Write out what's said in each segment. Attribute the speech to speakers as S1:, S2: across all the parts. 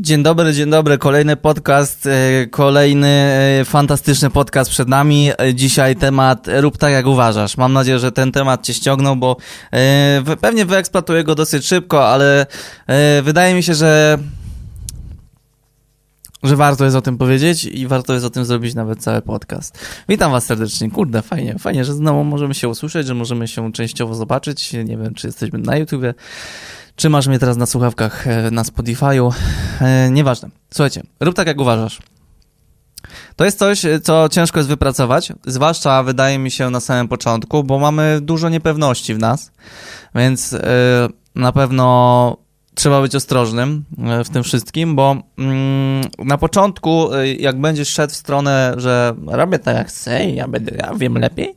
S1: Dzień dobry, dzień dobry. Kolejny podcast, e, kolejny e, fantastyczny podcast przed nami. E, dzisiaj temat rób tak jak uważasz. Mam nadzieję, że ten temat cię ściągnął, bo pewnie wyeksploatuję go dosyć szybko, ale wydaje mi się, że że warto jest o tym powiedzieć i warto jest o tym zrobić nawet cały podcast. Witam was serdecznie. Kurde, fajnie, fajnie, że znowu możemy się usłyszeć, że możemy się częściowo zobaczyć. Nie wiem, czy jesteśmy na YouTubie. Czy masz mnie teraz na słuchawkach e, na Spotify'u? E, nieważne. Słuchajcie, rób tak jak uważasz. To jest coś, co ciężko jest wypracować, zwłaszcza wydaje mi się na samym początku, bo mamy dużo niepewności w nas, więc e, na pewno trzeba być ostrożnym w tym wszystkim, bo mm, na początku, jak będziesz szedł w stronę, że robię tak jak chcę ja, będę, ja wiem lepiej,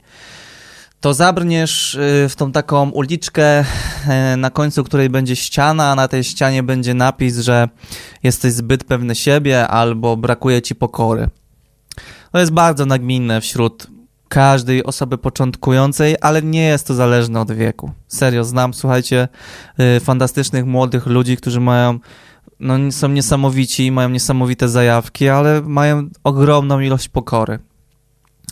S1: to zabrniesz y, w tą taką uliczkę, e, na końcu której będzie ściana, a na tej ścianie będzie napis, że jesteś zbyt pewny siebie albo brakuje ci pokory. To jest bardzo nagminne wśród każdej osoby początkującej, ale nie jest to zależne od wieku. Serio, znam, słuchajcie, y, fantastycznych młodych ludzi, którzy mają, no są niesamowici, mają niesamowite zajawki, ale mają ogromną ilość pokory.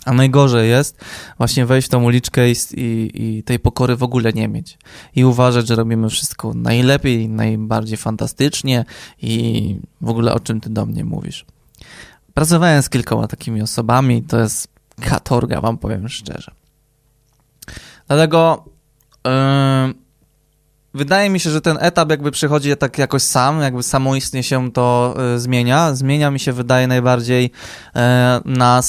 S1: A najgorzej jest właśnie wejść w tą uliczkę i, i, tej pokory w ogóle nie mieć. I uważać, że robimy wszystko najlepiej, najbardziej fantastycznie i w ogóle o czym ty do mnie mówisz. Pracowałem z kilkoma takimi osobami, to jest katorga, wam powiem szczerze. Dlatego yy, Wydaje mi się, że ten etap jakby przychodzi tak jakoś sam, jakby samoistnie się to y, zmienia. Zmienia mi się, wydaje, najbardziej y, na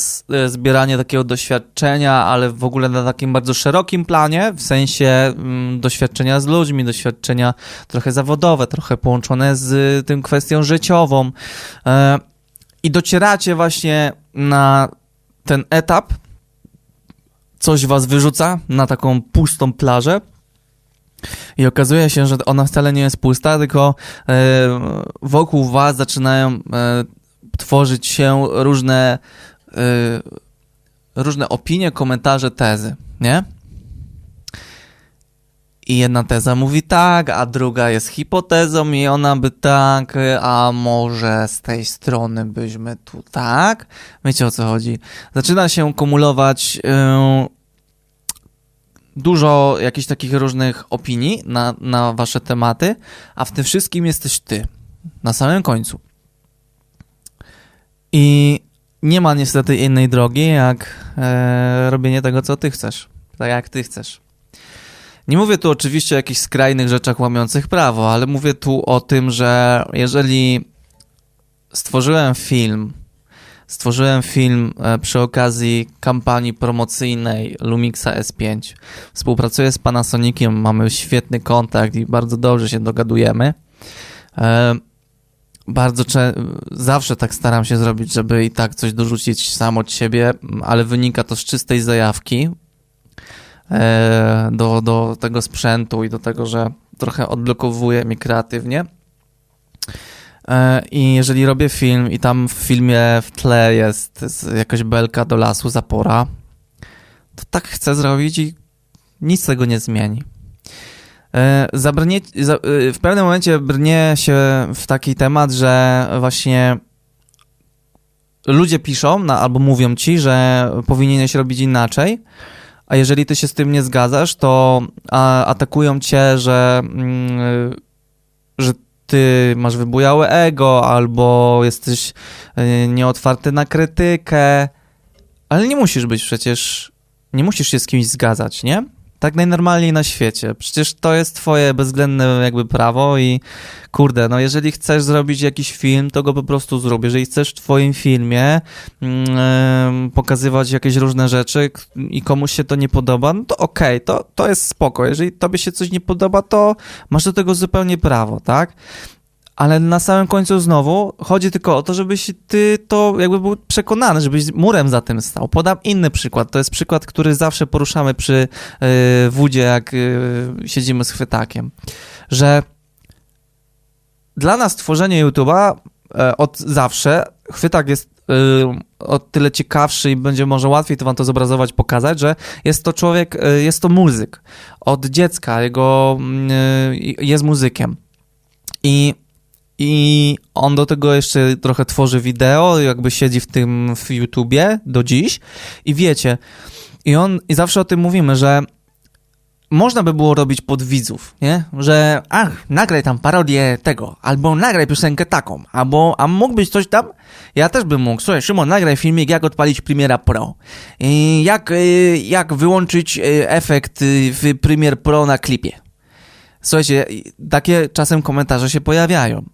S1: y, zbieranie takiego doświadczenia, ale w ogóle na takim bardzo szerokim planie, w sensie mm, doświadczenia z ludźmi, doświadczenia trochę zawodowe, trochę połączone z tym kwestią życiową. I docieracie właśnie na ten etap, coś was wyrzuca na taką pustą plażę, i okazuje się, że ona wcale nie jest pusta, tylko e, wokół was zaczynają e, tworzyć się różne, e, różne opinie, komentarze, tezy, nie? I jedna teza mówi tak, a druga jest hipotezą i ona by tak, a może z tej strony byśmy tu tak? Wiecie o co chodzi? Zaczyna się kumulować dużo jakichś takich różnych opinii na, na wasze tematy, a w tym wszystkim jesteś ty, na samym końcu. I nie ma niestety innej drogi, jak e, robienie tego, co ty chcesz. Tak jak ty chcesz. Nie mówię tu oczywiście o jakichś skrajnych rzeczach łamiących prawo, ale mówię tu o tym, że jeżeli stworzyłem film, Stworzyłem film e, przy okazji kampanii promocyjnej Lumixa S5. Współpracuję z Panasoniciem, mamy świetny kontakt i bardzo dobrze się dogadujemy. E, bardzo zawsze tak staram się zrobić, żeby i tak coś dorzucić sam od siebie, ale wynika to z czystej zajawki e, do, do tego sprzętu i do tego, że trochę odblokowuje mnie kreatywnie. E, I jeżeli robię film i tam w filmie w tle jest jakaś belka do lasu, zapora, to tak chcę zrobić i nic tego nie zmieni. E, zabrnie, e, w pewnym momencie brnie się w taki temat, że właśnie ludzie piszą no, albo mówią ci, że powinieneś robić inaczej, a jeżeli ty się z tym nie zgadzasz, to atakują cię, że, mm, że ty masz wybujałe ego, albo jesteś e, nieotwarty na krytykę, ale nie musisz być przecież, nie musisz się z kimś zgadzać, nie? Tak najnormalniej na świecie. Przecież to jest twoje bezwzględne jakby prawo i kurde, no jeżeli chcesz zrobić jakiś film, to go po prostu zrób. Jeżeli chcesz w twoim filmie yy, pokazywać jakieś różne rzeczy i komuś się to nie podoba, no to okej, okay, to, to jest spoko. Jeżeli tobie się coś nie podoba, to masz do tego zupełnie prawo, tak? Ale na samym końcu znowu chodzi tylko o to, żebyś ty to jakby był przekonany, żebyś murem za tym stał. Podam inny przykład. To jest przykład, który zawsze poruszamy przy yy, wódzie, jak yy, siedzimy z chwytakiem. Że dla nas tworzenie YouTube'a yy, od zawsze, chwytak jest o tyle ciekawszy i będzie może łatwiej to wam to zobrazować, pokazać, że jest to człowiek, jest to muzyk. Od dziecka jego jest muzykiem. I i on do tego jeszcze trochę tworzy wideo, jakby siedzi w tym w YouTubie do dziś i wiecie, i on, i zawsze o tym mówimy, że można by było robić pod widzów, nie? Że, ach, nagraj tam parodię tego, albo nagraj piosenkę taką, albo, a mógłbyś coś tam? Ja też bym mógł. Słuchaj, Szymon, nagraj filmik, jak odpalić Premiera Pro. I jak, y, jak wyłączyć y, efekt y, w Premiere Pro na klipie. Słuchajcie, takie czasem komentarze się pojawiają.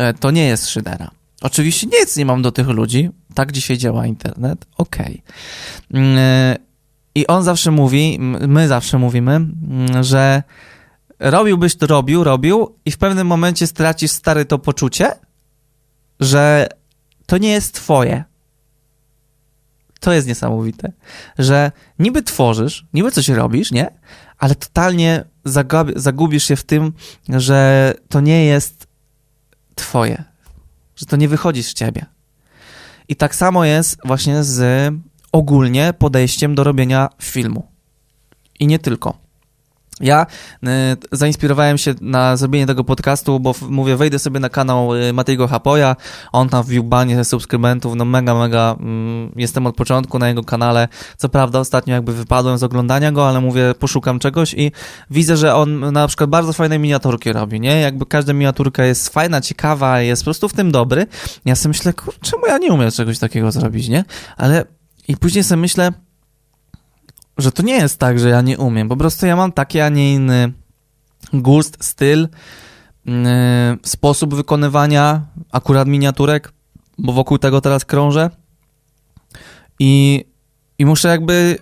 S1: E, to nie jest szydera. Oczywiście nic nie mam do tych ludzi. Tak dzisiaj działa internet. Okej. Okay. I on zawsze mówi, my zawsze mówimy, mm, że robiłbyś to, robił, robił i w pewnym momencie stracisz stary to poczucie, że to nie jest twoje. To jest niesamowite, że niby tworzysz, niby coś robisz, nie? Ale totalnie zagubisz się w tym, że to nie jest twoje, że to nie wychodzi z ciebie. I tak samo jest właśnie z ogólnie podejściem do robienia filmu. I nie tylko. Ja y, zainspirowałem się na zrobienie tego podcastu, bo mówię, wejdę sobie na kanał y, Matejgo Hapoja, on tam wbił banie subskrybentów, no mega, mega, y, jestem od początku na jego kanale, co prawda ostatnio jakby wypadłem z oglądania go, ale mówię, poszukam czegoś i widzę, że on na przykład bardzo fajne miniaturki robi, nie? Jakby każda miniaturka jest fajna, ciekawa, jest po prostu w tym dobry. Ja sobie myślę, czemu ja nie umiem czegoś takiego zrobić, nie? Ale i później sobie myślę, że to nie jest tak, że ja nie umiem. Po prostu ja mam taki, a nie inny gust, styl, yy, sposób wykonywania akurat miniaturek, bo wokół tego teraz krążę. I, I muszę jakby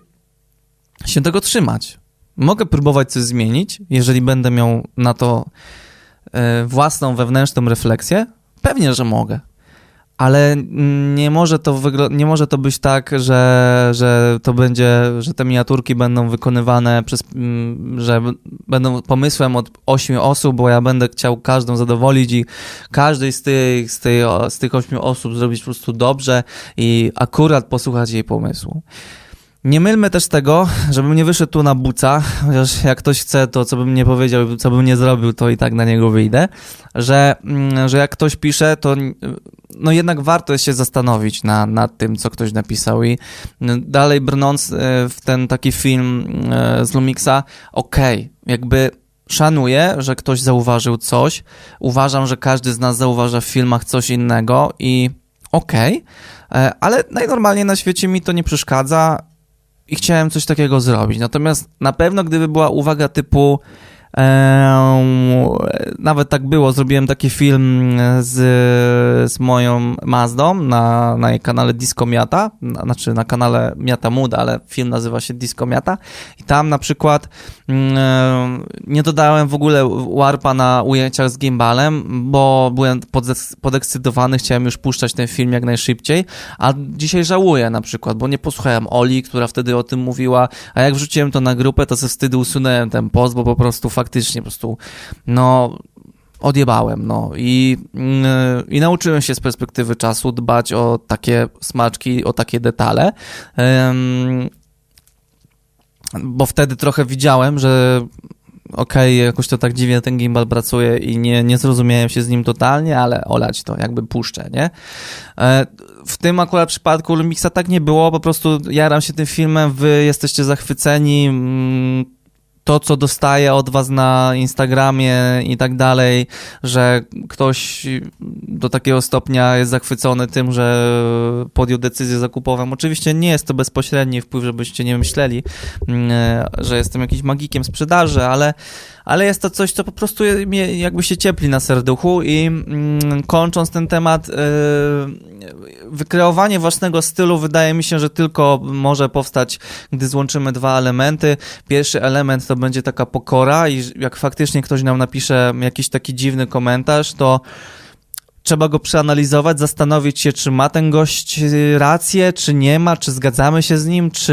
S1: się tego trzymać. Mogę próbować coś zmienić, jeżeli będę miał na to yy, własną wewnętrzną refleksję. Pewnie, że mogę ale nie może to, nie może to być tak, że, że to będzie, że te miniaturki będą wykonywane przez, mm, że będą pomysłem od ośmiu osób, bo ja będę chciał każdą zadowolić i każdej z tych, z, tej, z tych ośmiu osób zrobić po prostu dobrze i akurat posłuchać jej pomysłu. Nie mylmy też tego, żebym nie wyszedł tu na buca, chociaż jak ktoś chce, to co bym nie powiedział, co bym nie zrobił, to i tak na niego wyjdę, że, mm, że jak ktoś pisze, to no jednak warto jest się zastanowić na, nad tym, co ktoś napisał i dalej brnąc e, w ten taki film e, z Lumixa, okej, okay, jakby szanuję, że ktoś zauważył coś, uważam, że każdy z nas zauważa w filmach coś innego i okej, okay, e, ale najnormalniej na świecie mi to nie przeszkadza, i chciałem coś takiego zrobić. Natomiast na pewno, gdyby była uwaga typu nawet tak było, zrobiłem taki film z, z moją Mazdą na, na jej kanale Disco Miata, na, znaczy na kanale Miata Mood, ale film nazywa się Disco Miata. I tam na przykład nie dodałem w ogóle warpa na ujęciach z gimbalem, bo byłem podekscytowany, chciałem już puszczać ten film jak najszybciej, a dzisiaj żałuję na przykład, bo nie posłuchałem Oli, która wtedy o tym mówiła, a jak wrzuciłem to na grupę, to ze wstydu usunąłem ten post, bo po prostu faktycznie po prostu, no, odjebałem, no i, yy, i nauczyłem się z perspektywy czasu dbać o takie smaczki, o takie detale, yy, bo wtedy trochę widziałem, że okej, okay, jakoś to tak dziwnie ten gimbal pracuje i nie, nie zrozumiałem się z nim totalnie, ale olać to, jakby puszczę, nie? E, w tym akurat przypadku Lumixa tak nie było, po prostu jaram się tym filmem, wy jesteście zachwyceni, mm, to, co dostaję od was na Instagramie i tak dalej, że ktoś do takiego stopnia jest zachwycony tym, że podjął decyzję zakupową. Oczywiście nie jest to bezpośredni wpływ, żebyście nie myśleli, mm, że jestem jakimś magikiem sprzedaży, ale ale jest to coś, co po prostu mnie jakby się ciepli na serduchu i mm, kończąc ten temat, yy, wykreowanie własnego stylu wydaje mi się, że tylko może powstać, gdy złączymy dwa elementy. Pierwszy element to będzie taka pokora i jak faktycznie ktoś nam napisze jakiś taki dziwny komentarz, to trzeba go przeanalizować, zastanowić się, czy ma ten gość y, rację, czy nie ma, czy zgadzamy się z nim, czy,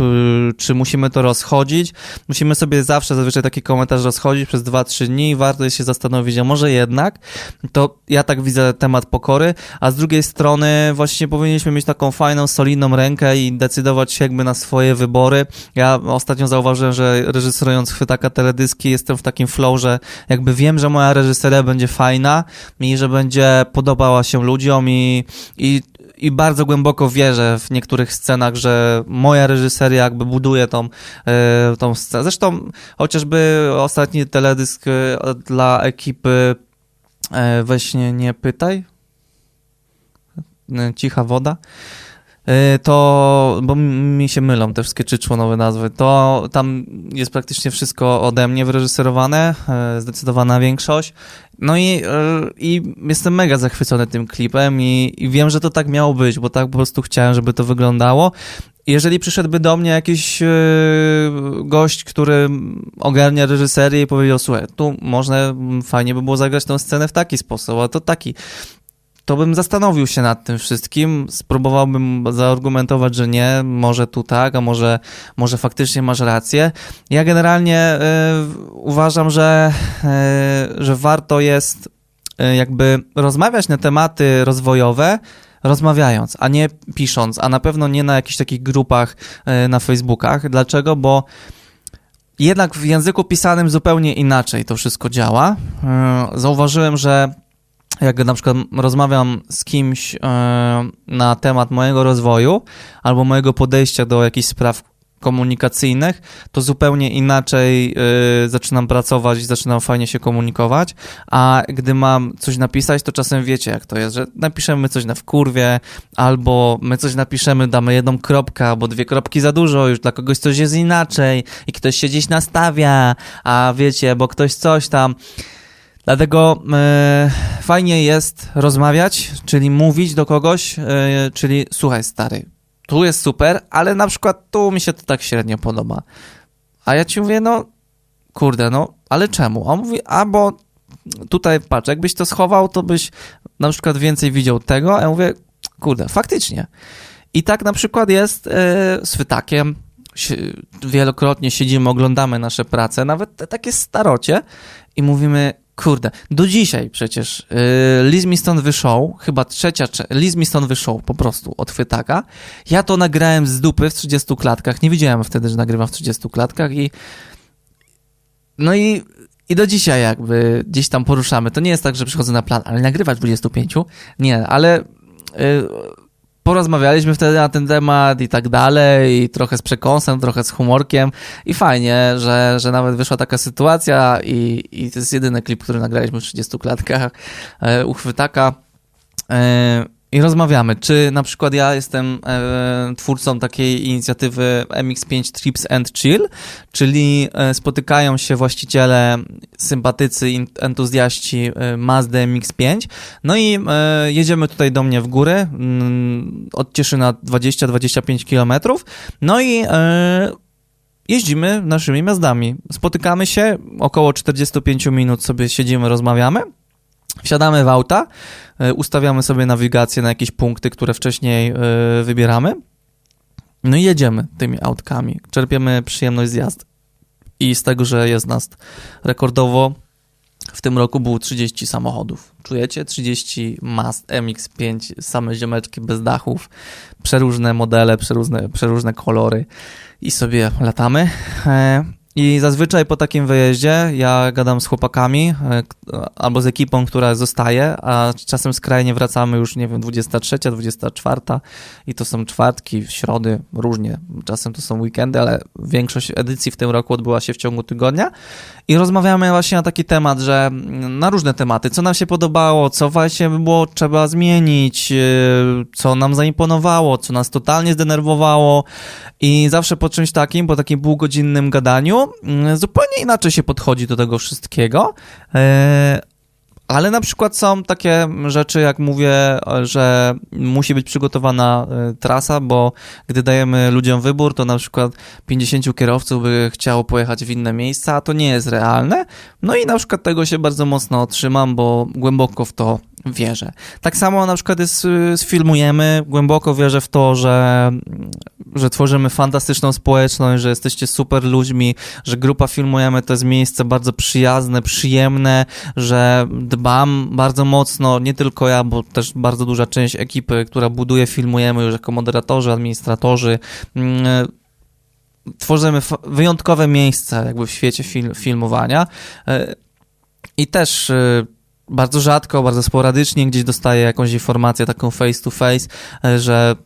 S1: y, czy musimy to rozchodzić. Musimy sobie zawsze zazwyczaj taki komentarz rozchodzić przez 2-3 dni i warto jest się zastanowić, a może jednak, to ja tak widzę temat pokory, a z drugiej strony właśnie powinniśmy mieć taką fajną, solidną rękę i decydować się jakby na swoje wybory. Ja ostatnio zauważyłem, że reżyserując chwytaka teledyski jestem w takim flow, że jakby wiem, że moja reżyseria będzie fajna i że będzie podobała się ludziom i, i i bardzo głęboko wierzę w niektórych scenach, że moja reżyseria jakby buduje tą, e, tą scenę. Zresztą chociażby ostatni teledysk e, dla ekipy e, Weź nie, nie pytaj, Cicha woda, to, bo mi się mylą te wszystkie trzy członowe nazwy, to tam jest praktycznie wszystko ode mnie wyreżyserowane, zdecydowana większość. No i, e, i jestem mega zachwycony tym klipem i, i, wiem, że to tak miało być, bo tak po prostu chciałem, żeby to wyglądało. Jeżeli przyszedłby do mnie jakiś gość, który ogarnia reżyserię i powiedział, słuchaj, tu można, fajnie by było zagrać tę scenę w taki sposób, a to taki to bym zastanowił się nad tym wszystkim, spróbowałbym zaargumentować, że nie, może tu tak, a może, może faktycznie masz rację. Ja generalnie y, uważam, że, y, że warto jest y, jakby rozmawiać na tematy rozwojowe, rozmawiając, a nie pisząc, a na pewno nie na jakichś takich grupach na Facebookach. Dlaczego? Bo jednak w języku pisanym zupełnie inaczej to wszystko działa. Zauważyłem, że jak na przykład rozmawiam z kimś e, na temat mojego rozwoju albo mojego podejścia do jakichś spraw komunikacyjnych, to zupełnie inaczej y, zaczynam pracować i zaczynam fajnie się komunikować, a gdy mam coś napisać, to czasem wiecie jak to jest, że napiszemy coś na wkurwie, albo my coś napiszemy, damy jedną kropkę, albo dwie kropki za dużo, już dla kogoś coś jest inaczej i ktoś się gdzieś nastawia, a wiecie, bo ktoś coś tam... Dlatego e, fajnie jest rozmawiać, czyli mówić do kogoś, e, czyli słuchaj stary, tu jest super, ale na przykład tu mi się to tak średnio podoba. A ja ci mówię, no kurde, no ale czemu? On mówi, a bo tutaj patrz, jakbyś to schował, to byś na przykład więcej widział tego, a ja mówię, kurde, faktycznie. I tak na przykład jest e, z Wytakiem, wielokrotnie siedzimy, oglądamy nasze prace, nawet takie starocie i mówimy, Kurde, do dzisiaj przecież yy, Liz mi wyszł, chyba trzecia, Liz mi wyszł po prostu od chwytaka. Ja to nagrałem z dupy w 30 klatkach, nie wiedziałem wtedy, że nagrywam w 30 klatkach i no i, i do dzisiaj jakby gdzieś tam poruszamy. To nie jest tak, że przychodzę na plan, ale nagrywać 25? Nie, ale... Yy, porozmawialiśmy wtedy na ten temat i tak dalej, i trochę z przekąsem, trochę z humorkiem i fajnie, że, że nawet wyszła taka sytuacja i, i to jest jedyny klip, który nagraliśmy w 30 klatkach e, uchwytaka. E, i rozmawiamy, czy na przykład ja jestem e, twórcą takiej inicjatywy MX5 Trips and Chill, czyli e, spotykają się właściciele, sympatycy, entuzjaści e, Mazda MX5, no i e, jedziemy tutaj do mnie w górę, mm, od Cieszyna 20-25 km, no i e, jeździmy naszymi Mazdami. Spotykamy się, około 45 minut sobie siedzimy, rozmawiamy, Wsiadamy w auta, e, ustawiamy sobie nawigację na jakieś punkty, które wcześniej e, wybieramy. No i jedziemy tymi autkami. Czerpiemy przyjemność z jazdy. I z tego, że jest nas rekordowo, w tym roku było 30 samochodów. Czujecie? 30 Mast MX-5, same ziomeczki bez dachów, przeróżne modele, przeróżne, przeróżne kolory i sobie latamy. I zazwyczaj po takim wyjeździe ja gadam z chłopakami e, albo z ekipą, która zostaje, a czasem skrajnie wracamy już, nie wiem, 23, 24 i to są czwartki, środy, różnie. Czasem to są weekendy, ale większość edycji w tym roku odbyła się w ciągu tygodnia. I rozmawiamy właśnie na taki temat, że na różne tematy, co nam się podobało, co właśnie było trzeba zmienić, e, co nam zaimponowało, co nas totalnie zdenerwowało. I zawsze po czymś takim, po takim półgodzinnym gadaniu, mm, zupełnie inaczej się podchodzi do tego wszystkiego. E, ale na przykład są takie rzeczy, jak mówię, że musi być przygotowana e, trasa, bo gdy dajemy ludziom wybór, to na przykład 50 kierowców by chciało pojechać w inne miejsca, a to nie jest realne. No i na przykład tego się bardzo mocno otrzymam, bo głęboko w to wierzę. Tak samo na przykład jest y, z filmujemy, głęboko wierzę w to, że, że tworzymy fantastyczną społeczność, że jesteście super ludźmi, że grupa filmujemy to jest miejsce bardzo przyjazne, przyjemne, że dbam bardzo mocno, nie tylko ja, bo też bardzo duża część ekipy, która buduje filmujemy już jako moderatorzy, administratorzy, mm, tworzymy wyjątkowe miejsce jakby w świecie fil filmowania y, i też y, bardzo rzadko, bardzo sporadycznie gdzieś dostaję jakąś informację taką face to face, e, że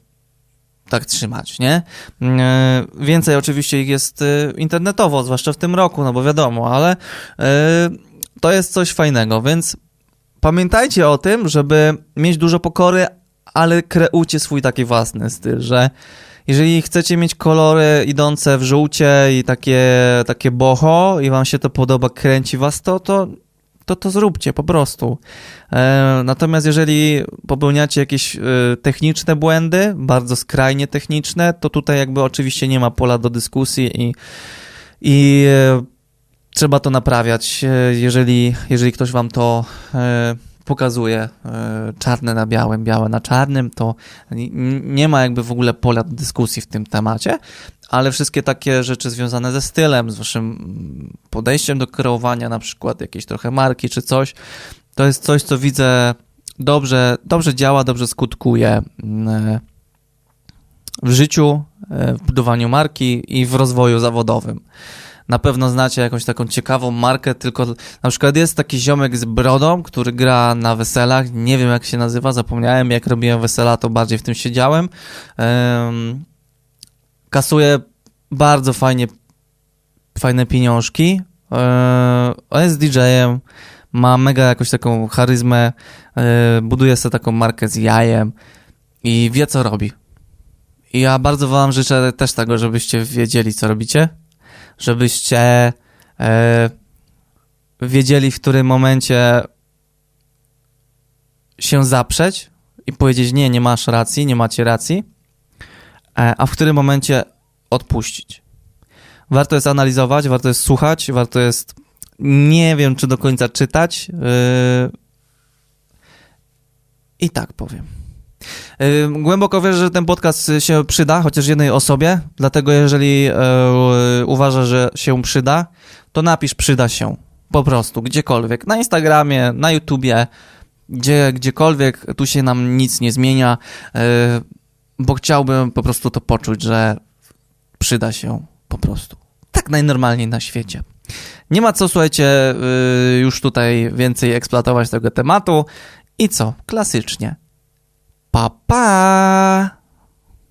S1: tak trzymać, nie? E, więcej oczywiście ich jest e, internetowo, zwłaszcza w tym roku, no bo wiadomo, ale to jest coś fajnego, więc pamiętajcie o tym, żeby mieć dużo pokory, ale kreujcie swój taki własny styl, że jeżeli chcecie mieć kolory idące w żółcie i takie, takie boho i wam się to podoba, kręci was to, to to to zróbcie po prostu. E, natomiast jeżeli popełniacie jakieś e, techniczne błędy, bardzo skrajnie techniczne, to tutaj jakby oczywiście nie ma pola do dyskusji i, i e, trzeba to naprawiać, jeżeli, jeżeli ktoś wam to pokazuje czarne na białym, białe na czarnym, to nie ma jakby w ogóle pola do dyskusji w tym temacie, ale wszystkie takie rzeczy związane ze stylem, z waszym podejściem do kreowania, na przykład jakieś trochę marki czy coś, to jest coś, co widzę dobrze, dobrze działa, dobrze skutkuje mm, w życiu, e, w budowaniu marki i w rozwoju zawodowym. Na pewno znacie jakąś taką ciekawą markę, tylko na przykład jest taki ziomek z brodą, który gra na weselach, nie wiem jak się nazywa, zapomniałem, jak robiłem wesela, to bardziej w tym siedziałem. Um, kasuje bardzo fajnie, fajne pieniążki. Eee, on jest DJ-em, ma mega jakąś taką charyzmę, eee, buduje sobie taką markę z jajem i wie, co robi. I ja bardzo wam życzę też tego, żebyście wiedzieli, co robicie, żebyście eee, wiedzieli, w którym momencie się zaprzeć i powiedzieć, nie, nie masz racji, nie macie racji, a w którym momencie odpuścić. Warto jest analizować, warto jest słuchać, warto jest nie wiem, czy do końca czytać. Yy, I tak powiem. Yy, głęboko wierzę, że ten podcast się przyda, chociaż jednej osobie, dlatego jeżeli uważasz, że się przyda, to napisz przyda się. Po prostu, gdziekolwiek. Na Instagramie, na YouTubie, gdzie, gdziekolwiek, tu się nam nic nie zmienia bo chciałbym po prostu to poczuć, że przyda się po prostu. Tak najnormalniej na świecie. Nie ma co, słuchajcie, y, już tutaj więcej eksploatować tego tematu. I co? Klasycznie. Pa, pa!